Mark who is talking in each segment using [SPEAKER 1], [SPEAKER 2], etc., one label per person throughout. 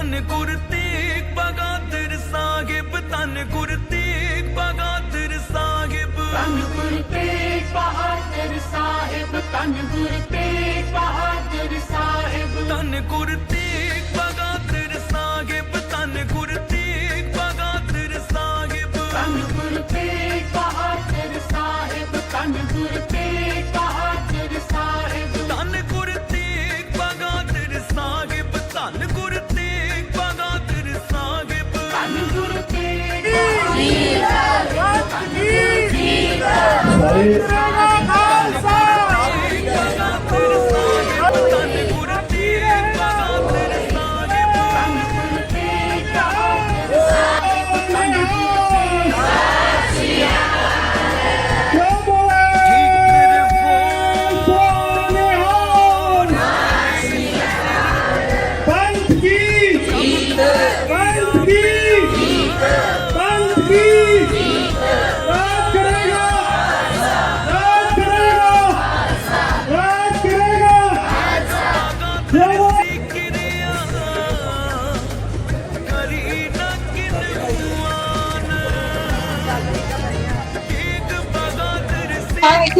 [SPEAKER 1] ਧੰਨ ਗੁਰ ਤੇਗ ਬਹਾਦਰ ਸਾਹਿਬ ਧੰਨ ਗੁਰ ਤੇਗ ਬਹਾਦਰ ਸਾਹਿਬ।
[SPEAKER 2] ਧੰਨ ਗੁਰ ਤੇਗ ਬਹਾਦਰ ਸਾਹਿਬ ਧੰਨ ਗੁਰ ਤੇਗ ਬਹਾਦਰ ਸਾਹਿਬ।
[SPEAKER 1] ਧੰਨ ਗੁਰ 来り。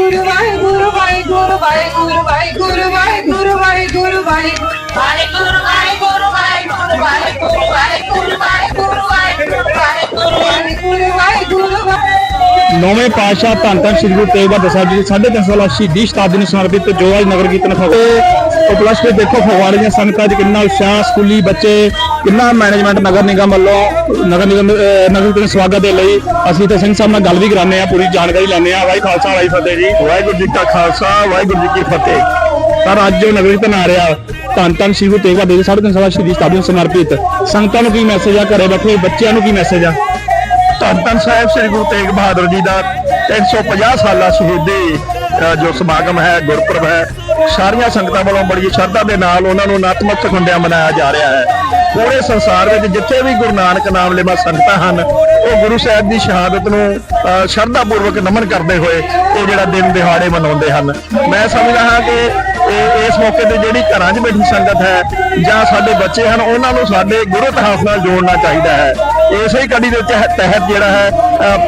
[SPEAKER 3] ਵਾਹਿਗੁਰੂ ਵਾਹਿਗੁਰੂ ਵਾਹਿਗੁਰੂ ਵਾਹਿਗੁਰੂ ਵਾਹਿਗੁਰੂ ਵਾਹਿਗੁਰੂ ਵਾਹਿਗੁਰੂ ਵਾਹਿਗੁਰੂ ਵਾਹਿਗੁਰੂ ਵਾਹਿਗੁਰੂ ਵਾਹਿਗੁਰੂ ਵਾਹਿਗੁਰੂ ਵਾਹਿਗੁਰੂ ਵਾਹਿਗੁਰੂ ਵਾਹਿਗੁਰੂ ਵਾਹਿਗੁਰੂ ਵਾਹਿਗੁਰੂ
[SPEAKER 4] ਨੌਵੇਂ ਪਾਤਸ਼ਾਹ ਧੰਨ ਧੰਨ ਸ੍ਰੀ ਗੁਰੂ ਤੇਗ ਬਹਾਦਰ ਸਾਹਿਬ ਜੀ ਦੀ 350 ਸਾਲਾ ਸ਼ਹੀਦੀ ਸ਼ਤਾਬਦੀ ਨੂੰ ਸਮਰਪਿਤ ਜੋ ਅੱਜ ਨਗਰ ਕੀਰਤਨ ਹੋਵੇ ਉਪਲਕਸ਼ ਤੇ ਦੇਖੋ ਫਗਵਾੜੇ ਦੀਆਂ ਸੰਗਤਾਂ 'ਚ ਕਿੰਨਾ ਉਤਸ਼ਾਹ, ਸਕੂਲੀ ਬੱਚੇ ਕਿੰਨਾ ਮੈਨੇਜਮੈਂਟ ਨਗਰ ਨਿਗਮ ਵੱਲੋਂ, ਨਗਰ ਨਿਗਮ ਨਗਰ ਕੀਰਤਨ ਸਵਾਗਤ ਦੇ ਲਈ ਅਸੀਂ ਤੇ ਸਿੰਘ ਸਾਹਿਬ ਨਾਲ ਗੱਲ ਵੀ ਕਰਾਉਂਦੇ ਆ ਪੂਰੀ ਜਾਣਕਾਰੀ ਲੈਂਦੇ ਆ ਵਾਹਿ ਖਾਲਸਾ ਵਾਹਿ ਫਤਿਹ ਜੀ। ਵਾਹਿਗੁਰੂ ਜੀ ਕਾ ਖਾਲਸਾ, ਵਾਹਿਗੁਰੂ ਜੀ ਕੀ ਫਤਿਹ। ਸਰ ਅੱਜ ਜੋ ਨਗਰ ਕੀਰਤਨ ਆ ਰਿਹਾ, ਧੰਨ ਧੰਨ ਸ੍ਰੀ ਗੁਰੂ ਤੇਗ ਬਹਾਦਰ ਜੀ 350 ਸਾਲ ਸ਼ਹੀਦੀ ਸ਼ਤਾਬਦੀ ਨੂੰ ਸਮਰਪਿਤ। ਸੰਗਤਾਂ ਨੂੰ ਕੀ ਮੈਸੇਜ ਆ, ਘਰੇ ਬੈਠੇ ਬੱਚਿਆਂ ਨੂੰ ਕੀ ਮੈਸੇਜ ਆ? ਧੰਨ ਧੰਨ ਸਾਹਿਬ, ਸ੍ਰੀ ਗੁਰੂ ਤੇਗ ਬਹਾਦਰ ਜੀ ਦਾ 350 ਸਾਲਾ ਸ਼ਹੀਦੀ ਜੋ ਸਮਾਗਮ ਹੈ, ਗੁਰਪੁਰਬ ਹੈ ਸਾਰੀਆਂ ਸੰਗਤਾਂ ਵੱਲੋਂ ਬੜੀ ਸ਼ਰਧਾ ਦੇ ਨਾਲ ਉਹਨਾਂ ਨੂੰ ਨਤਮਸਤਕ ਹੁੰਦਿਆਂ ਮਨਾਇਆ ਜਾ ਰਿਹਾ ਹੈ। ਪੂਰੇ ਸੰਸਾਰ ਵਿੱਚ ਜਿੱਥੇ ਵੀ ਗੁਰੂ ਨਾਨਕ ਨਾਮ ਲੈਵਾ ਸੰਗਤਾਂ ਹਨ, ਉਹ ਗੁਰੂ ਸਾਹਿਬ ਦੀ ਸ਼ਹਾਦਤ ਨੂੰ ਸ਼ਰਧਾ ਪੂਰਵਕ ਨਮਨ ਕਰਦੇ ਹੋਏ ਇਹ ਜਿਹੜਾ ਦਿਨ ਦਿਹਾੜੇ ਮਨਾਉਂਦੇ ਹਨ। ਮੈਂ ਸਮਝਦਾ ਹਾਂ ਕਿ ਇਹ ਇਸ ਮੌਕੇ ਤੇ ਜਿਹੜੀ ਘਰਾਂ 'ਚ ਬੈਠੀ ਸੰਗਤ ਹੈ, ਜਾਂ ਸਾਡੇ ਬੱਚੇ ਹਨ, ਉਹਨਾਂ ਨੂੰ ਸਾਡੇ ਗੁਰੂ ਇਤਿਹਾਸ ਨਾਲ ਜੋੜਨਾ ਚਾਹੀਦਾ ਹੈ। ਇਸੇ ਹੀ ਕੜੀ ਦੇ ਤਹਿ- ਤਹਿਤ ਜਿਹੜਾ ਹੈ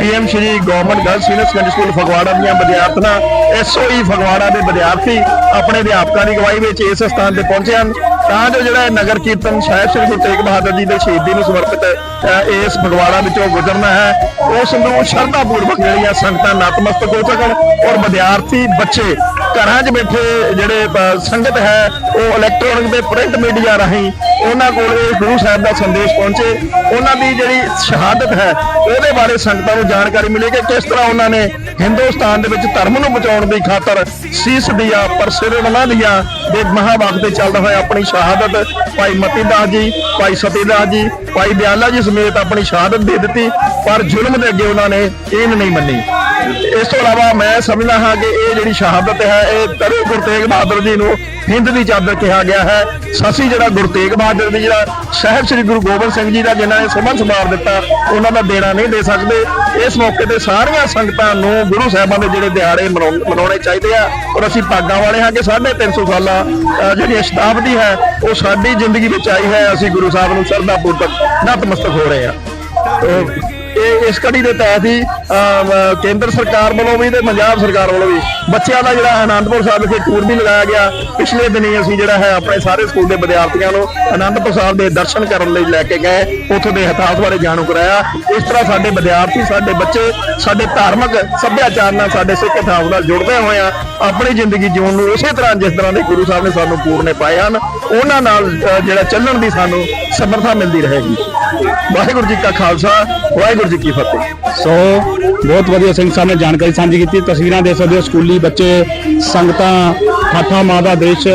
[SPEAKER 4] PM Shri government girls senior secondary school Phagwara ਦੀਆਂ ਵਿਦਿਆਰਥਣਾਂ ਐਸਓਈ ਫਗਵਾੜਾ ਦੇ ਵਿਦਿਆਰਥੀ ਆਪਣੇ ਅਧਿਆਪਕਾਂ ਦੀ ਅਗਵਾਈ ਵਿੱਚ ਇਸ ਸਥਾਨ ਤੇ ਪਹੁੰਚੇ ਹਨ। ਤਾਂ ਜੋ ਜਿਹੜਾ ਨਗਰ ਕੀਰਤਨ ਸਾਹਿਬ ਸ੍ਰੀ ਗੁਰੂ ਤੇਗ ਬਹਾਦਰ ਜੀ ਦੇ ਸ਼ਹੀਦੀ ਨੂੰ ਸਮਰਪਿਤ ਇਸ ਫਗਵਾੜਾ ਵਿੱਚੋਂ ਗੁਜ਼ਰਨਾ ਹੈ, ਉਸ ਨੂੰ ਸ਼ਰਧਾ ਪੂਰਵਕ ਜਿਹੜੀਆਂ ਸੰਗਤਾਂ ਨਤਮਸਤਕ ਹੋ ਸਕਣ ਔਰ ਵਿਦਿਆਰਥੀ, ਬੱਚੇ ਘਰਾਂ 'ਚ ਬੈਠੇ ਜਿਹੜੇ ਸੰਗਤ ਹੈ, ਉਹ ਇਲੈਕਟ੍ਰੋਨਿਕ ਤੇ ਪ੍ਰਿੰਟ ਮੀਡੀਆ ਰਾਹੀਂ ਉਹਨਾਂ ਕੋਲ ਇਹ ਗੁਰੂ ਸਾਹਿਬ ਦਾ ਸੰਦੇਸ਼ ਪਹੁੰਚੇ। ਉਹਨਾਂ ਦੀ ਜਿਹੜੀ ਸ਼ਹਾਦਤ ਹੈ, ਉਹਦੇ ਬਾਰੇ ਸੰਗਤਾਂ ਨੂੰ ਜਾਣਕਾਰੀ ਮਿਲੇ ਕਿ ਕਿਸ ਤਰ੍ਹਾਂ ਉਹਨਾਂ ਨੇ ਹਿੰਦੁਸਤਾਨ ਦੇ ਵਿੱਚ ਧਰਮ ਨੂੰ ਬਚਾਉਣ ਦੀ ਖਾਤਰ ਸੀਸ ਦਿਆ ਪਰ ਸਿਰ ਉਹਨਾਂ ਦੀਆਂ ਦੇ ਮਹਾਵਾਕ ਤੇ ਚੱਲਦਾ ਹੋਇਆ ਆਪਣੀ ਸ਼ਹਾਦਤ ਭਾਈ ਮਤੀ ਦਾਸ ਜੀ, ਭਾਈ ਸਤੀ ਦਾਸ ਜੀ, ਭਾਈ ਦਿਆਲਾ ਜੀ ਸਮੇਤ ਆਪਣੀ ਸ਼ਹਾਦਤ ਦੇ ਦਿੱਤੀ, ਪਰ ਜ਼ੁਲਮ ਦੇ ਅੱਗੇ ਉਹਨਾਂ ਨੇ ਇਹ ਨਹੀਂ ਮੰਨੀ। ਇਸ ਤੋਂ ਇਲਾਵਾ ਮੈਂ ਸਮਝਦਾ ਹਾਂ ਕਿ ਇਹ ਜਿਹੜੀ ਸ਼ਹਾਦਤ ਹੈ ਇਹ ਤਰੂ ਗੁਰੂ ਤੇਗ ਬਹਾਦਰ ਜੀ ਨੂੰ ਹਿੰਦ ਦੀ ਚਾਦਰ ਕਿਹਾ ਗਿਆ ਹੈ। ਸਾਸੀ ਜਿਹੜਾ ਗੁਰੂ ਤੇਗ ਬਹਾਦਰ ਜੀ ਦਾ ਸਾਹਿਬ ਸ੍ਰੀ ਗੁਰੂ ਗੋਬਿੰਦ ਸਿੰਘ ਜੀ ਦਾ ਜਿਨ੍ਹਾਂ ਨੇ ਸਮਨ ਸਮਾਰ ਦਿੱਤਾ ਉਹਨਾਂ ਦਾ ਦੇਣਾ ਨਹੀਂ ਦੇ ਸਕਦੇ। ਇਸ ਮੌਕੇ ਤੇ ਸਾਰੀਆਂ ਸੰਗਤਾਂ ਨੂੰ ਗੁਰੂ ਸਾਹਿਬਾਂ ਦੇ ਜਿਹੜੇ ਦਿਹਾੜੇ ਮਨਾਉਣ- ਮਨਾਉਣੇ ਚਾਹੀਦੇ ਆ। ਔਰ ਅਸੀਂ ਭਾਗਾਂ ਵਾਲੇ ਹਾਂ ਕਿ 350 ਸਾਲਾ ਅ, ਜਿਹੜੀ ਸ਼ਤਾਬਦੀ ਹੈ ਉਹ ਸਾਡੀ ਜ਼ਿੰਦਗੀ ਵਿੱਚ ਆਈ ਹੈ। ਅਸੀਂ ਗੁਰੂ ਸਾਹਿਬ ਨੂੰ ਸ਼ਰਧਾ ਪੂਰਵਕ ਨਤਮਸਤਕ ਹੋ ਰਹੇ ਹਾਂ। ਤੋ ਇਹ ਇਸ ਕੜੀ ਦੇ ਤਹਿਤ ਹੀ ਕੇਂਦਰ ਸਰਕਾਰ ਵੱਲੋਂ ਵੀ ਤੇ ਪੰਜਾਬ ਸਰਕਾਰ ਵੱਲੋਂ ਵੀ ਬੱਚਿਆਂ ਦਾ ਜਿਹੜਾ ਆਨੰਦਪੁਰ ਸਾਹਿਬ ਵਿਖੇ ਟੂਰ ਵੀ ਲਗਾਇਆ ਗਿਆ। ਪਿਛਲੇ ਦਿਨੀ ਅਸੀਂ ਜਿਹੜਾ ਹੈ ਆਪਣੇ ਸਾਰੇ ਸਕੂਲ ਦੇ ਵਿਦਿਆਰਥੀਆਂ ਨੂੰ ਆਨੰਦਪੁਰ ਸਾਹਿਬ ਦੇ ਦਰਸ਼ਨ ਕਰਨ ਲਈ ਲੈ ਕੇ ਗਏ, ਉੱਥੋਂ ਦੇ ਇਤਿਹਾਸ ਬਾਰੇ ਜਾਣੂ ਕਰਾਇਆ। ਇਸ ਤਰ੍ਹਾਂ ਸਾਡੇ ਵਿਦਿਆਰਥੀ, ਸਾਡੇ ਬੱਚੇ, ਸਾਡੇ ਧਾਰਮਿਕ ਸੱਭਿਆਚਾਰ ਨਾਲ ਸਾਡੇ ਸਿੱਖ ਇਤਿਹਾਸ ਨਾਲ ਜੁੜਦੇ ਹੋਏ ਆ, ਆਪਣੀ ਜ਼ਿੰਦਗੀ ਜਿਉਣ ਨੂੰ ਉਸੇ ਤਰ੍ਹਾਂ ਜਿਸ ਤਰ੍ਹਾਂ ਦੇ ਗੁਰੂ ਸਾਹਿਬ ਨੇ ਸਾਨੂੰ ਪੂਰਨੇ ਪਾਏ ਹਨ, ਉਹਨਾਂ ਨਾਲ ਜਿਹੜਾ ਚੱਲਣ ਦੀ ਸਾਨੂੰ ਸਮਰੱਥਾ ਮਿਲਦੀ ਰਹੇਗੀ। ਵਾਹਿਗੁਰੂ ਜੀ ਕਾ ਖਾਲਸਾ, ਵਾਹਿਗੁਰੂ ਜੀ ਕੀ ਫਤਿਹ। ਸੋ ਬਹੁਤ ਵਧੀਆ ਸਿੰਘ ਸਾਹਿਬ ਨੇ ਜਾਣਕਾਰੀ ਸਾਂਝੀ ਕੀਤੀ। ਤਸਵੀਰਾਂ ਦੇ ਸਕਦੇ ਹੋ ਸਕੂਲੀ ਬੱਚੇ, ਸੰਗਤਾਂ, ਹਾਥਾ ਮਾਂ ਦਾ ਦ੍ਰਿਸ਼,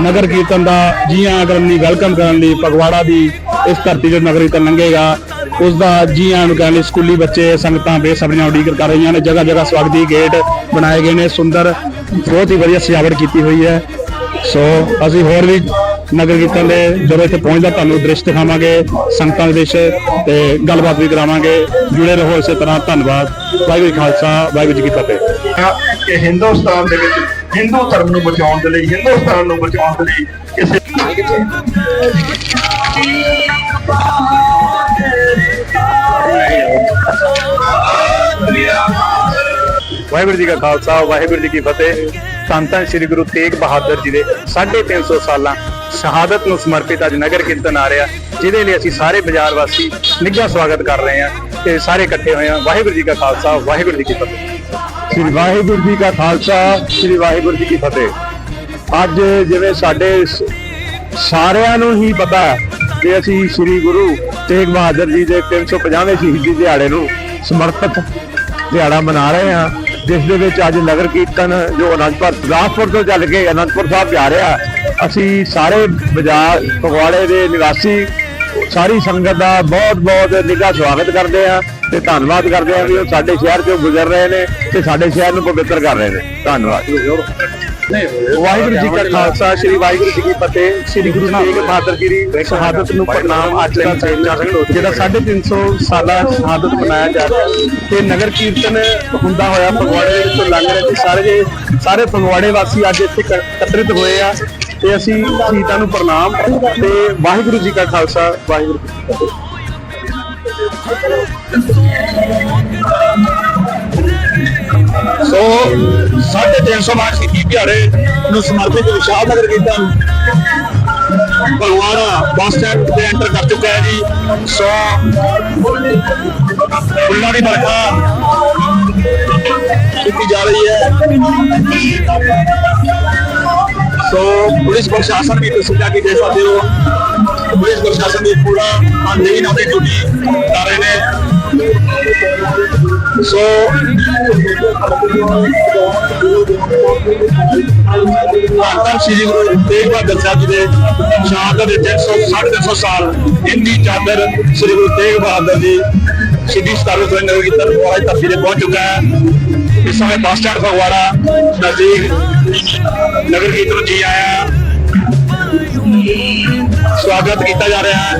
[SPEAKER 4] ਨਗਰ ਕੀਰਤਨ ਦਾ, ਜੀਆਂ ਕਰਨ ਲਈ ਵੈਲਕਮ ਕਰਨ ਲਈ ਪਗਵਾੜਾ ਦੀ ਇਸ ਧਰਤੀ ਤੇ ਨਗਰ ਕੀਰਤਨ ਲੰਘੇਗਾ। ਉਸ ਦਾ ਜੀ ਨੂੰ ਕਰਨ ਲਈ ਸਕੂਲੀ ਬੱਚੇ, ਸੰਗਤਾਂ ਬੇਸਬਰੀਆਂ ਉਡੀਕ ਕਰ ਰਹੀਆਂ ਨੇ। ਜਗ੍ਹਾ ਜਗ੍ਹਾ ਸਵਾਗਤੀ ਗੇਟ ਬਣਾਏ ਗਏ ਨੇ। ਸੁੰਦਰ, ਬਹੁਤ ਹੀ ਵਧੀਆ ਸਜਾਵਟ ਕੀਤੀ ਹੋਈ ਹੈ। ਸੋ ਅਸੀਂ ਹੋਰ ਵੀ ਨਗਰ ਕੀਰਤਨ ਦੇ ਜਦੋਂ ਇੱਥੇ ਪਹੁੰਚਦਾ ਤੁਹਾਨੂੰ ਦ੍ਰਿਸ਼ ਦਿਖਾਵਾਂਗੇ ਸੰਗਤਾਂ ਦੇ ਦ੍ਰਿਸ਼ ਤੇ ਗੱਲਬਾਤ ਵੀ ਕਰਾਵਾਂਗੇ। ਜੁੜੇ ਰਹੋ ਇਸੇ ਤਰ੍ਹਾਂ। ਧੰਨਵਾਦ। ਵਾਹਿਗੁਰੂ ਖਾਲਸਾ ਵਾਹਿਗੁਰੂ ਜੀ ਕੀ ਫਤਿਹ। ਕਿ ਹਿੰਦੁਸਤਾਨ ਦੇ ਵਿੱਚ ਹਿੰਦੂ ਧਰਮ ਨੂੰ ਬਚਾਉਣ ਦੇ ਲਈ ਹਿੰਦੁਸਤਾਨ ਨੂੰ ਬਚਾਉਣ ਦੇ ਲਈ ਕਿਸੇ
[SPEAKER 5] ਵਾਹਿਗੁਰੂ ਜੀ ਕਾ ਖਾਲਸਾ ਵਾਹਿਗੁਰੂ ਜੀ ਕੀ ਫਤਿਹ। ਧੰਨ ਸ੍ਰੀ ਗੁਰੂ ਤੇਗ ਬਹਾਦਰ ਜੀ ਦੇ 350 ਸਾਲਾਂ ਸ਼ਹਾਦਤ ਨੂੰ ਸਮਰਪਿਤ ਅੱਜ ਨਗਰ ਕੀਰਤਨ ਆ ਰਿਹਾ, ਜਿਹਦੇ ਲਈ ਅਸੀਂ ਸਾਰੇ ਬਾਜ਼ਾਰ ਵਾਸੀ ਨਿੱਘਾ ਸਵਾਗਤ ਕਰ ਰਹੇ ਹਾਂ ਤੇ ਸਾਰੇ ਇਕੱਠੇ ਹੋਏ ਹਾਂ। ਵਾਹਿਗੁਰੂ ਜੀ ਕਾ ਖਾਲਸਾ, ਵਾਹਿਗੁਰੂ ਜੀ ਕੀ ਫਤਿਹ। ਸ੍ਰੀ ਵਾਹਿਗੁਰੂ ਜੀ ਕਾ ਖਾਲਸਾ, ਸ੍ਰੀ ਵਾਹਿਗੁਰੂ ਜੀ ਕੀ ਫਤਿਹ। ਅੱਜ ਜਿਵੇਂ ਸਾਡੇ ਸ- ਸਾਰਿਆਂ ਨੂੰ ਹੀ ਪਤਾ ਹੈ ਕਿ ਅਸੀਂ ਸ੍ਰੀ ਗੁਰੂ ਤੇਗ ਬਹਾਦਰ ਜੀ ਦੇ 350ਵੇਂ ਸ਼ਹੀਦੀ ਦਿਹਾੜੇ ਨੂੰ ਸਮਰਪਿਤ ਦਿਹਾੜਾ ਮਨਾ ਰਹੇ ਹਾਂ। ਜਿਸ ਦੇ ਵਿੱਚ ਅੱਜ ਨਗਰ ਕੀਰਤਨ ਜੋ ਅਨੰਦਪੁਰ ਗੁਰਦਾਸਪੁਰ ਤੋਂ ਚੱਲ ਕੇ ਅਨੰਦਪੁਰ ਸਾਹਿਬ ਜਾ ਰਿਹਾ, ਅਸੀਂ ਸਾਰੇ ਬਾਜ਼ਾਰ, ਫਗਵਾੜੇ ਦੇ ਨਿਵਾਸੀ ਸਾਰੀ ਸੰਗਤ ਦਾ ਬਹੁਤ ਬਹੁਤ ਨਿੱਘਾ ਸਵਾਗਤ ਕਰਦੇ ਆ ਤੇ ਧੰਨਵਾਦ ਕਰਦੇ ਆ ਵੀ ਉਹ ਸਾਡੇ ਸ਼ਹਿਰ ਚੋਂ ਗੁਜ਼ਰ ਰਹੇ ਨੇ ਤੇ ਸਾਡੇ ਸ਼ਹਿਰ ਨੂੰ ਪਵਿੱਤਰ ਕਰ ਰਹੇ ਨੇ। ਧੰਨਵਾਦ। ਵਾਹਿਗੁਰੂ ਜੀ ਕਾ ਖਾਲਸਾ, ਸ੍ਰੀ ਵਾਹਿਗੁਰੂ ਜੀ ਕੀ ਫਤਿਹ, ਸ੍ਰੀ ਗੁਰੂ ਤੇਗ ਬਹਾਦਰ ਜੀ ਦੀ ਸ਼ਹਾਦਤ ਨੂੰ ਪ੍ਰਣਾਮ। ਅੱਜ ਦਾ ਜਿਹੜਾ 350 ਸਾਲਾ ਸ਼ਹਾਦਤ ਮਨਾਇਆ ਜਾ ਰਿਹਾ ਤੇ ਨਗਰ ਕੀਰਤਨ ਹੁੰਦਾ ਹੋਇਆ, ਫਗਵਾੜੇ ਤੋਂ ਲੰਘ ਰਿਹਾ ਤੇ ਸਾਰੇ ਸਾਰੇ ਫਗਵਾੜੇ ਵਾਸੀ ਅੱਜ ਇੱਥੇ ਕ- ਇਕੱਤਰਿਤ ਹੋਏ ਆ। ਤੇ ਅਸੀਂ ਸ਼ਹੀਦਾਂ ਨੂੰ ਪ੍ਰਣਾਮ ਤੇ ਵਾਹਿਗੁਰੂ ਜੀ ਕਾ ਖਾਲਸਾ, ਵਾਹਿਗੁਰੂ ਜੀ ਕੀ ਫਤਿਹ। ਸੋ 350 ਮਾਰਚ ਸ਼ਹੀਦੀ ਦਿਹਾੜੇ ਨੂੰ ਸਮਰਪਿਤ ਵਿਸ਼ਾਲ ਨਗਰ ਕੀਰਤਨ ਭਗਵਾਨ ਬੱਸ ਸਟੈਂਡ ਤੇ ਐਂਟਰ ਕਰ ਚੁੱਕਾ ਹੈ ਜੀ। ਸੋ ਫੁੱਲਾਂ ਦੀ ਵਰਖਾ ਕੀਤੀ ਜਾ ਰਹੀ ਹੈ। ਸੋ ਪੁਲਿਸ ਪ੍ਰਸ਼ਾਸਨ ਵੀ ਤੁਸੀਂ ਜਾ ਕੇ ਦੇਖ ਸਕਦੇ ਹੋ। ਪੁਲਿਸ ਪ੍ਰਸ਼ਾਸਨ ਵੀ ਪੂਰਾ ਅੰਦੇਨ ਆਪਣੀ ਡਿਊਟੀ ਕਰ ਰਹੇ ਨੇ। ਸੋ ਧੰਨ ਸ੍ਰੀ ਗੁਰੂ ਤੇਗ ਬਹਾਦਰ ਸਾਹਿਬ ਜੀ ਦੇ ਸ਼ਹਾਦਤ ਦੇ 300 350 ਸਾਲ ਇੰਨੀ ਚਾਦਰ ਸ੍ਰੀ ਗੁਰੂ ਤੇਗ ਬਹਾਦਰ ਜੀ ਸਿੱਧੀ ਸਤਾਰੂ ਤੋਂ ਨਗਰ ਕੀਰਤਨ ਫਗਵਾੜਾ ਧਰਤੀ ਤੇ ਪਹੁੰਚ ਚੁੱਕਾ ਹੈ। ਇਸ ਸਮੇਂ ਬੱਸ ਸਟੈਂਡ ਫਗਵਾੜਾ, ਨਜ਼ਦੀਕ ਨਗਰ ਕੀਰਤਨ ਜੀ ਆਇਆ। ਸਵਾਗਤ ਕੀਤਾ ਜਾ ਰਿਹਾ ਹੈ।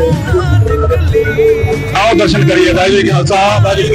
[SPEAKER 5] ਆਓ ਦਰਸ਼ਨ ਕਰੀਏ, ਵਾਹਿਗੁਰੂ ਜੀ ਕਾ Khalsa, Waheguru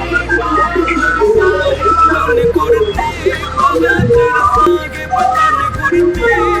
[SPEAKER 6] que matarme por ti.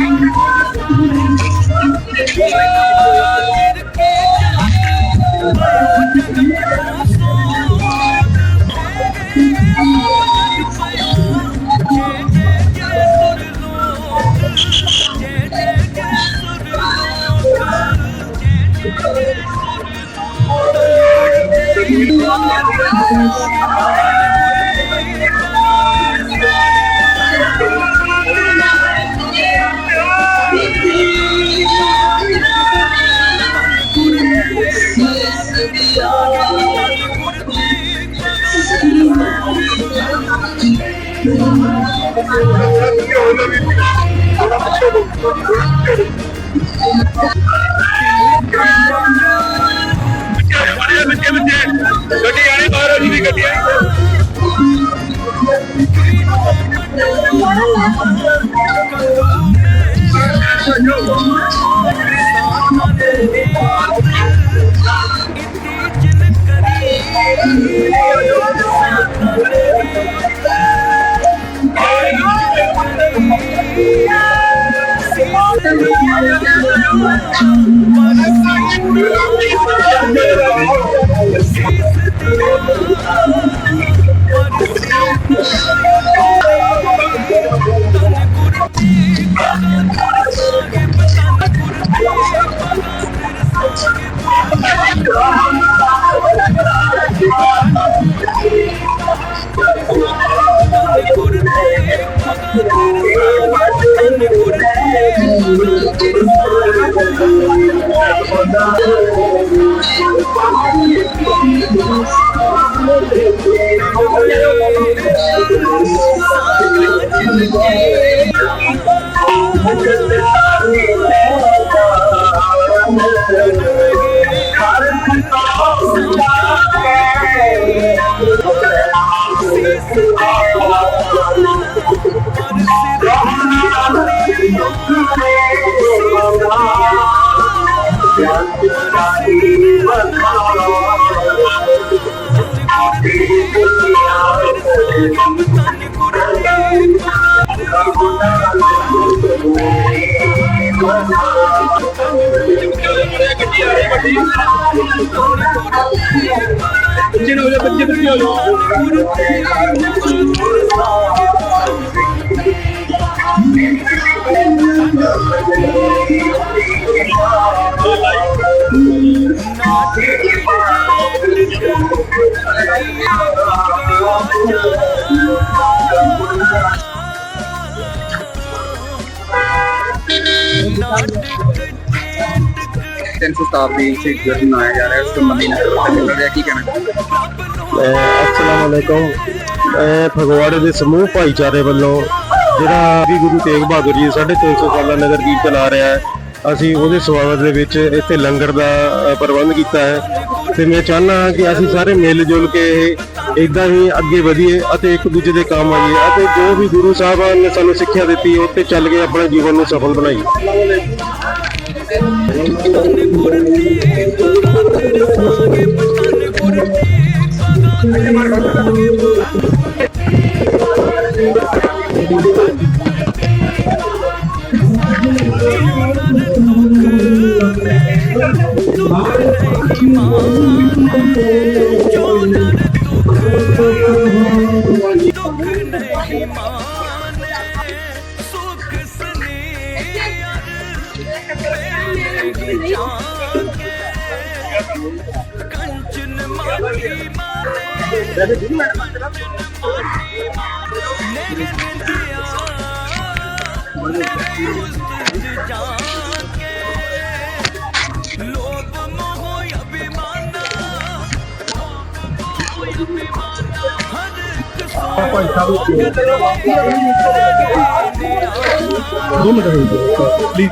[SPEAKER 6] ਵੱਡੀ ਬੱਚੇ ਨੂੰ ਹੋ ਜਾ Oh, ਬੱਚੇ ਨੂੰ ਬੱਚੇ
[SPEAKER 7] ਬੱਚੇ ਹੋ ਜਾਓ 307 ਦੀ ਸ਼ਹੀਦ ਦਿਵਸ ਮਨਾਇਆ ਜਾ ਰਿਹਾ ਹੈ, ਉਸ ਤੋਂ ਮੰਨੀ ਨਗਰ ਵਾਸਤੇ ਮਿਲ ਰਿਹਾ ਕੀ ਕਹਿਣਾ
[SPEAKER 8] ਅਸਲਾਮ ਅਲੈਕਮ। ਇਹ ਫਗਵਾੜੇ ਦੇ ਸਮੂਹ ਭਾਈਚਾਰੇ ਵੱਲੋਂ ਜਿਹੜਾ ਵੀ ਗੁਰੂ ਤੇਗ ਬਹਾਦਰ ਜੀ 350 ਸਾਲਾ ਨਗਰ ਕੀਰਤਨ ਆ ਰਿਹਾ ਹੈ, ਅਸੀਂ ਉਹਦੇ ਸਵਾਗਤ ਦੇ ਵਿੱਚ ਇੱਥੇ ਲੰਗਰ ਦਾ ਪ੍ਰਬੰਧ ਕੀਤਾ ਹੈ। ਤੇ ਮੈਂ ਚਾਹੁੰਦਾ ਹਾਂ ਕਿ ਅਸੀਂ ਸਾਰੇ ਮਿਲ ਜੁਲ ਕੇ ਇਦਾਂ ਹੀ ਅੱਗੇ ਵਧੀਏ ਅਤੇ ਇੱਕ ਦੂਜੇ ਦੇ ਕੰਮ ਆਈਏ ਅਤੇ ਜੋ ਵੀ ਗੁਰੂ ਸਾਹਿਬਾਨ ਨੇ ਸਾਨੂੰ ਸਿੱਖਿਆ ਦਿੱਤੀ, ਉਹ ਤੇ ਚੱਲ ਕੇ ਆਪਣੇ ਜੀਵਨ ਨੂੰ ਸਫਲ ਬਣਾਈਏ।
[SPEAKER 1] ਦੋ ਮਿੰਟ ਹੋ ਗਏ ਪਲੀਜ਼